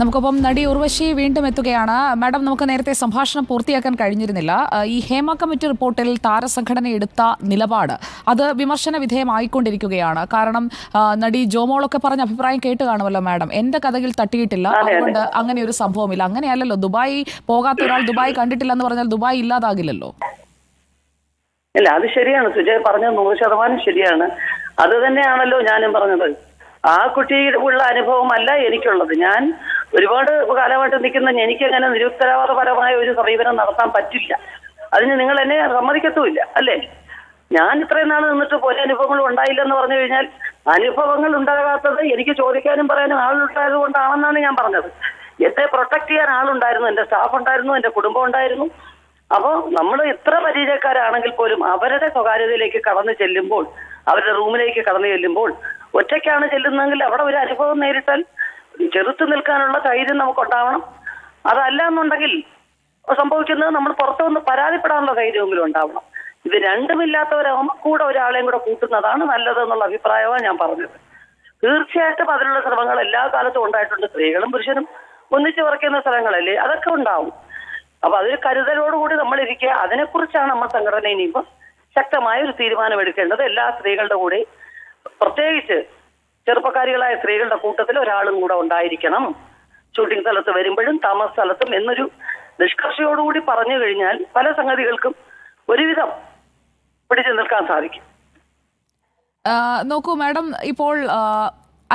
നമുക്കൊപ്പം നടി ഉർവശി വീണ്ടും എത്തുകയാണ്. മാഡം നമുക്ക് നേരത്തെ സംഭാഷണം പൂർത്തിയാക്കാൻ കഴിഞ്ഞിരുന്നില്ല. ഈ ഹേമ കമ്മിറ്റി റിപ്പോർട്ടിൽ താരസംഘടന എടുത്ത നിലപാട് അത് വിമർശന വിധേയമായിക്കൊണ്ടിരിക്കുകയാണ്. കാരണം നടി ജോമോളൊക്കെ പറഞ്ഞ അഭിപ്രായം കേട്ട് കാണുമല്ലോ മാഡം. എന്റെ കഥകൾ തട്ടിയിട്ടില്ല. അതുകൊണ്ട് അങ്ങനെ ഒരു സംഭവമില്ല. അങ്ങനെയല്ലല്ലോ. ദുബായി പോകാത്ത ഒരാൾ ദുബായ് കണ്ടിട്ടില്ല എന്ന് പറഞ്ഞാൽ ദുബായ് ഇല്ലാതാകില്ലല്ലോ. ഇല്ല അത് ശരിയാണ്. സുജയ് പറഞ്ഞത് നൂറ് ശതമാനം ശരിയാണ്. അത് തന്നെയാണല്ലോ ഞാനും പറഞ്ഞത്. ആ കുട്ടിയുടെ ഉള്ള അനുഭവമല്ല എനിക്കുള്ളത്. ഞാൻ ഒരുപാട് കാലമായിട്ട് നിൽക്കുന്ന എനിക്ക് അങ്ങനെ നിരുത്തരവാദപരമായ ഒരു സമീപനം നടത്താൻ പറ്റില്ല. അതിന് നിങ്ങൾ എന്നെ സമ്മതിക്കത്തുമില്ല അല്ലേ? ഞാൻ ഇത്രയും നാൾ നിന്നിട്ട് പോലെ അനുഭവങ്ങൾ ഉണ്ടായില്ലെന്ന് പറഞ്ഞു കഴിഞ്ഞാൽ അനുഭവങ്ങൾ ഉണ്ടാകാത്തത് എനിക്ക് ചോദിക്കാനും പറയാനും ആളുണ്ടായത് കൊണ്ടാണെന്നാണ് ഞാൻ പറഞ്ഞത്. എന്നെ പ്രൊട്ടക്ട് ചെയ്യാൻ ആളുണ്ടായിരുന്നു എന്റെ സ്റ്റാഫ് ഉണ്ടായിരുന്നു എന്റെ കുടുംബം ഉണ്ടായിരുന്നു. അപ്പോൾ നമ്മൾ എത്ര പരിചയക്കാരാണെങ്കിൽ പോലും അവരുടെ സ്വകാര്യതയിലേക്ക് കടന്നു ചെല്ലുമ്പോൾ അവരുടെ റൂമിലേക്ക് കടന്നു ചെല്ലുമ്പോൾ ഒറ്റയ്ക്കാണ് ചെല്ലുന്നതെങ്കിൽ അവിടെ ഒരു അനുഭവം നേരിട്ടാൽ ചെറുത്തു നിൽക്കാനുള്ള ധൈര്യം നമുക്കുണ്ടാവണം. അതല്ല എന്നുണ്ടെങ്കിൽ സംഭവിക്കുന്നത് നമ്മൾ പുറത്തു വന്ന് പരാതിപ്പെടാനുള്ള ധൈര്യമെങ്കിലും ഉണ്ടാവണം. ഇത് രണ്ടുമില്ലാത്തവരാകുമ്പോൾ കൂടെ ഒരാളെയും കൂടെ കൂട്ടുന്നതാണ് നല്ലതെന്നുള്ള അഭിപ്രായമാണ് ഞാൻ പറഞ്ഞത്. തീർച്ചയായിട്ടും അതിനുള്ള ശ്രമങ്ങൾ എല്ലാ കാലത്തും ഉണ്ടായിട്ടുണ്ട്. സ്ത്രീകളും പുരുഷനും ഒന്നിച്ചു വർക്കുന്ന സ്ഥലങ്ങളല്ലേ? അതൊക്കെ ഉണ്ടാവും. അപ്പൊ അതൊരു കരുതലോടുകൂടി നമ്മൾ ഇരിക്കുക അതിനെക്കുറിച്ചാണ് നമ്മൾ സംഘടന ഇനിയിപ്പോൾ ശക്തമായ ഒരു തീരുമാനം എടുക്കേണ്ടത് എല്ലാ സ്ത്രീകളുടെ കൂടെ പ്രത്യേകിച്ച് ചെറുപ്പക്കാരികളായ സ്ത്രീകളുടെ കൂട്ടത്തിൽ ഒരാളും കൂടെ ഉണ്ടായിരിക്കണം. ഷൂട്ടിംഗ് സ്ഥലത്ത് വരുമ്പോഴും താമസ സ്ഥലത്തും എന്നൊരു നിഷ്കർഷയോടുകൂടി പറഞ്ഞു കഴിഞ്ഞാൽ പല സംഗതികൾക്കും ഒരുവിധം പിടിച്ചു നിൽക്കാൻ സാധിക്കും. നോക്കൂ മാഡം ഇപ്പോൾ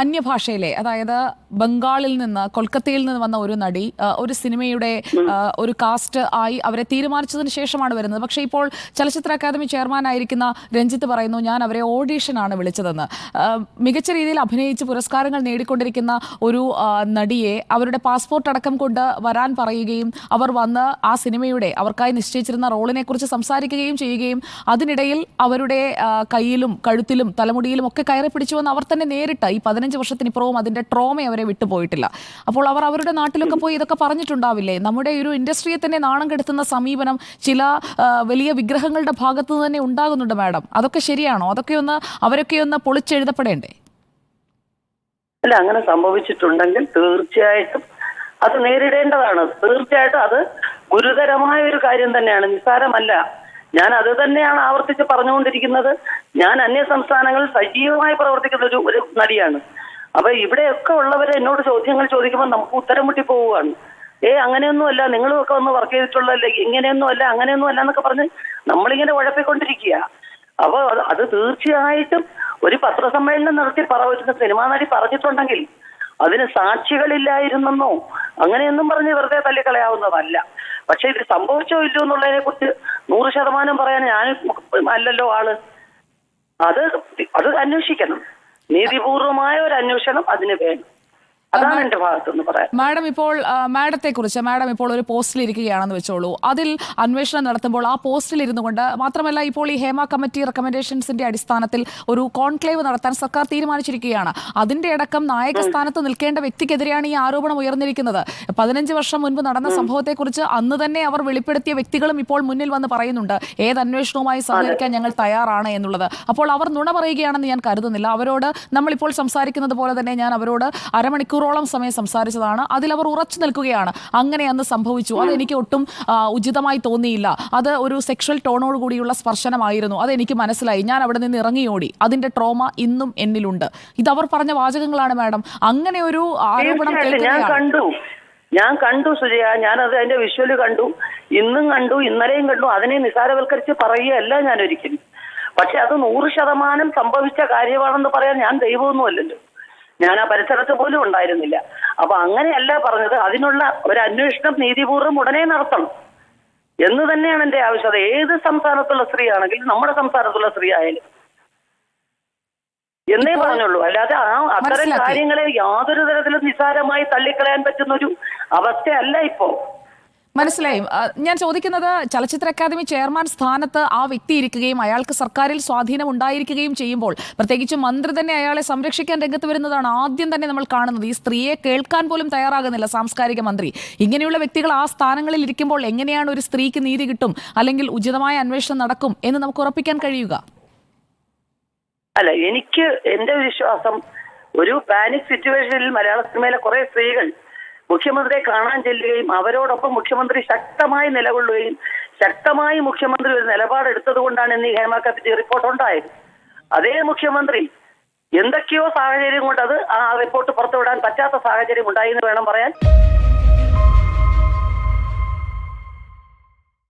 അന്യഭാഷയിലെ അതായത് ബംഗാളിൽ നിന്ന് കൊൽക്കത്തയിൽ നിന്ന് വന്ന ഒരു നടി ഒരു സിനിമയുടെ ഒരു കാസ്റ്റ് ആയി അവരെ തീരുമാനിച്ചതിന് ശേഷമാണ് വരുന്നത്. പക്ഷേ ഇപ്പോൾ ചലച്ചിത്ര അക്കാദമി ചെയർമാൻ ആയിരിക്കുന്ന രഞ്ജിത്ത് പറയുന്നു ഞാൻ അവരെ ഓഡീഷനാണ് വിളിച്ചതെന്ന്. മികച്ച രീതിയിൽ അഭിനയിച്ച് പുരസ്കാരങ്ങൾ നേടിക്കൊണ്ടിരിക്കുന്ന ഒരു നടിയെ അവരുടെ പാസ്പോർട്ട് അടക്കം കൊണ്ട് വരാൻ പറയുകയും അവർ വന്ന് ആ സിനിമയുടെ അവർക്കായി നിശ്ചയിച്ചിരുന്ന റോളിനെ കുറിച്ച് സംസാരിക്കുകയും ചെയ്യുകയും അതിനിടയിൽ അവരുടെ കയ്യിലും കഴുത്തിലും തലമുടിയിലും ഒക്കെ കയറി പിടിച്ചുവെന്ന് അവർ തന്നെ നേരിട്ട് ഈ പതിനഞ്ച് വർഷത്തിനിപ്പുറവും അതിന്റെ ട്രോമ അവരെ വിട്ടുപോയിട്ടില്ല അപ്പോൾ അവർ അവരുടെ നാട്ടിലൊക്കെ പോയി ഇതൊക്കെ പറഞ്ഞിട്ടുണ്ടാവില്ലേ? നമ്മുടെ ഒരു ഇൻഡസ്ട്രിയെ തന്നെ നാണം കെടുത്തുന്ന സമീപനം ചില വലിയ വിഗ്രഹങ്ങളുടെ ഭാഗത്തു നിന്ന് തന്നെ ഉണ്ടാകുന്നുണ്ട് മാഡം. അതൊക്കെ ശരിയാണോ? അതൊക്കെ ഒന്ന് അവരൊക്കെ ഒന്ന് പൊളിച്ചെഴുതപ്പെടേണ്ടേ? അല്ല അങ്ങനെ സംഭവിച്ചിട്ടുണ്ടെങ്കിൽ തീർച്ചയായിട്ടും അത് നേരിടേണ്ടതാണ്. തീർച്ചയായിട്ടും അത് ഗുരുതരമായ ഒരു കാര്യം തന്നെയാണ്. നിസ്സാരമല്ല. ഞാൻ അത് തന്നെയാണ് ആവർത്തിച്ച് പറഞ്ഞുകൊണ്ടിരിക്കുന്നത്. ഞാൻ അന്യ സംസ്ഥാനങ്ങളിൽ സജീവമായി പ്രവർത്തിക്കുന്ന ഒരു ഒരു നടിയാണ്. അപ്പൊ ഇവിടെയൊക്കെ ഉള്ളവരെ എന്നോട് ചോദ്യങ്ങൾ ചോദിക്കുമ്പോൾ നമുക്ക് ഉത്തരം മുട്ടി പോവുകയാണ്. ഏ അങ്ങനെയൊന്നും അല്ല. നിങ്ങളും ഒക്കെ ഒന്ന് വർക്ക് ചെയ്തിട്ടുള്ളല്ലേ ഇങ്ങനെയൊന്നും അല്ല അങ്ങനെയൊന്നും അല്ല എന്നൊക്കെ പറഞ്ഞ് നമ്മളിങ്ങനെ ഉഴപ്പിക്കൊണ്ടിരിക്കുക അപ്പൊ അത് തീർച്ചയായിട്ടും ഒരു പത്രസമ്മേളനം നടത്തി പറയുന്ന സിനിമാ നടി പറഞ്ഞിട്ടുണ്ടെങ്കിൽ അതിന് സാക്ഷികളില്ലായിരുന്നെന്നോ? അങ്ങനെയൊന്നും പറഞ്ഞ് വെറുതെ തള്ളിക്കളയാവുന്നതല്ല. പക്ഷെ ഇത് സംഭവിച്ചോ ഇല്ലയോ എന്നുള്ളതിനെ കുറിച്ച് നൂറ് ശതമാനം പറയാൻ ഞാൻ അല്ലല്ലോ ആൾ. അത് അത് അന്വേഷിക്കണം. നീതിപൂർവമായ ഒരു അന്വേഷണം അതിന് വേണം. അതാണ് എന്റെ ഭാഗത്തുനിന്ന് പറയാം മാഡം ഇപ്പോൾ മാഡത്തെ കുറിച്ച് മാഡം ഇപ്പോൾ ഒരു പോസ്റ്റിൽ ഇരിക്കുകയാണെന്ന് വെച്ചോളൂ. അതിൽ അന്വേഷണം നടത്തുമ്പോൾ ആ പോസ്റ്റിൽ ഇരുന്നു കൊണ്ട് മാത്രമല്ല ഇപ്പോൾ ഈ ഹേമ കമ്മിറ്റി റെക്കമെൻഡേഷൻസിന്റെ അടിസ്ഥാനത്തിൽ ഒരു കോൺക്ലേവ് നടത്താൻ സർക്കാർ തീരുമാനിച്ചിരിക്കുകയാണ്. അതിന്റെ അടക്കം നായക സ്ഥാനത്ത് നിൽക്കേണ്ട വ്യക്തിക്കെതിരെയാണ് ഈ ആരോപണം ഉയർന്നിരിക്കുന്നത്. പതിനഞ്ച് വർഷം മുൻപ് നടന്ന സംഭവത്തെക്കുറിച്ച് അന്ന് തന്നെ അവർ വെളിപ്പെടുത്തിയ വ്യക്തികളും ഇപ്പോൾ മുന്നിൽ വന്ന് പറയുന്നുണ്ട്. ഏത് അന്വേഷണവുമായി സഹകരിക്കാൻ ഞങ്ങൾ തയ്യാറാണ് എന്നുള്ളത്. അപ്പോൾ അവർ നുണ പറയുകയാണെന്ന് ഞാൻ കരുതുന്നില്ല. അവരോട് നമ്മളിപ്പോൾ സംസാരിക്കുന്നത് പോലെ തന്നെ ഞാൻ അവരോട് അരമണിക്കൂറോളം സമയം സംസാരിച്ചതാണ്. അതിൽ അവർ ഉറച്ചു നിൽക്കുകയാണ്. അങ്ങനെ അന്ന് സംഭവിച്ചു. അത് എനിക്ക് ഒട്ടും ഉചിതമായി തോന്നിയില്ല. അത് ഒരു സെക്ഷൽ ടോണോട് കൂടിയുള്ള സ്പർശനമായിരുന്നു. അത് എനിക്ക് മനസ്സിലായി. ഞാൻ അവിടെ നിന്ന് ഇറങ്ങിയോടി അതിന്റെ ട്രോമ ഇന്നും എന്നിലുണ്ട്. ഇത് അവർ പറഞ്ഞ വാചകങ്ങളാണ് മാഡം. അങ്ങനെ ഒരു ആരോപണം കേൾക്കുകയാണ്. കണ്ടു. ഞാൻ കണ്ടു സുജയ. ഞാൻ അത് അതിന്റെ വിഷ്വൽ കണ്ടു. ഇന്നും കണ്ടു ഇന്നലെയും കണ്ടു. അതിനെ നിസാരവൽക്കരിച്ച് പറയുകയല്ല ഞാൻ ഒരിക്കലും. പക്ഷെ അത് നൂറ് ശതമാനം സംഭവിച്ച കാര്യമാണെന്ന് പറയാൻ ഞാൻ ദൈവമൊന്നുമല്ലല്ലോ. ഞാൻ ആ പരിസരത്ത് പോലും ഉണ്ടായിരുന്നില്ല. അപ്പൊ അങ്ങനെയല്ല പറഞ്ഞത്. അതിനുള്ള ഒരു അന്വേഷണം നീതിപൂർവം ഉടനെ നടത്തണം. എന്ന് തന്നെയാണ് എന്റെ ആവശ്യകത ഏത് സംസ്ഥാനത്തുള്ള സ്ത്രീ ആണെങ്കിലും നമ്മുടെ സംസ്ഥാനത്തുള്ള സ്ത്രീ ആയാലും എന്നേ പറഞ്ഞുള്ളൂ. അല്ലാതെ ആ അത്തരം കാര്യങ്ങളെ യാതൊരു തരത്തിലും നിസാരമായി തള്ളിക്കളയാൻ പറ്റുന്ന ഒരു അവസ്ഥയല്ല ഇപ്പോ മനസ്സിലായി. ഞാൻ ചോദിക്കുന്നത് ചലച്ചിത്ര അക്കാദമി ചെയർമാൻ സ്ഥാനത്ത് ആ വ്യക്തി ഇരിക്കുകയും അയാൾക്ക് സർക്കാരിൽ സ്വാധീനം ഉണ്ടായിരിക്കുകയും ചെയ്യുമ്പോൾ പ്രത്യേകിച്ച് മന്ത്രി തന്നെ അയാളെ സംരക്ഷിക്കാൻ രംഗത്ത് വരുന്നതാണ് ആദ്യം തന്നെ നമ്മൾ കാണുന്നത്. ഈ സ്ത്രീയെ കേൾക്കാൻ പോലും തയ്യാറാകുന്നില്ല സാംസ്കാരിക മന്ത്രി. ഇങ്ങനെയുള്ള വ്യക്തികൾ ആ സ്ഥാനങ്ങളിൽ ഇരിക്കുമ്പോൾ എങ്ങനെയാണ് ഒരു സ്ത്രീക്ക് നീതി കിട്ടും? അല്ലെങ്കിൽ ഉചിതമായ അന്വേഷണം നടക്കും എന്ന് നമുക്ക് ഉറപ്പിക്കാൻ കഴിയുക? അല്ല എനിക്ക് എന്റെ വിശ്വാസം ഒരു പാനിക് സിറ്റുവേഷനിൽ മലയാള സിനിമയിലെ കുറെ സ്ത്രീകൾ മുഖ്യമന്ത്രിയെ കാണാൻ ചെല്ലുകയും അവരോടൊപ്പം മുഖ്യമന്ത്രി ശക്തമായി നിലകൊള്ളുകയും ശക്തമായി മുഖ്യമന്ത്രി ഒരു നിലപാടെടുത്തത് കൊണ്ടാണ് ഇന്ന് ഈ ഹേമ റിപ്പോർട്ട് ഉണ്ടായത് അതേ മുഖ്യമന്ത്രി എന്തൊക്കെയോ സാഹചര്യം കൊണ്ട് അത് ആ റിപ്പോർട്ട് പുറത്തുവിടാൻ പറ്റാത്ത സാഹചര്യം ഉണ്ടായി എന്ന് വേണം പറയാൻ.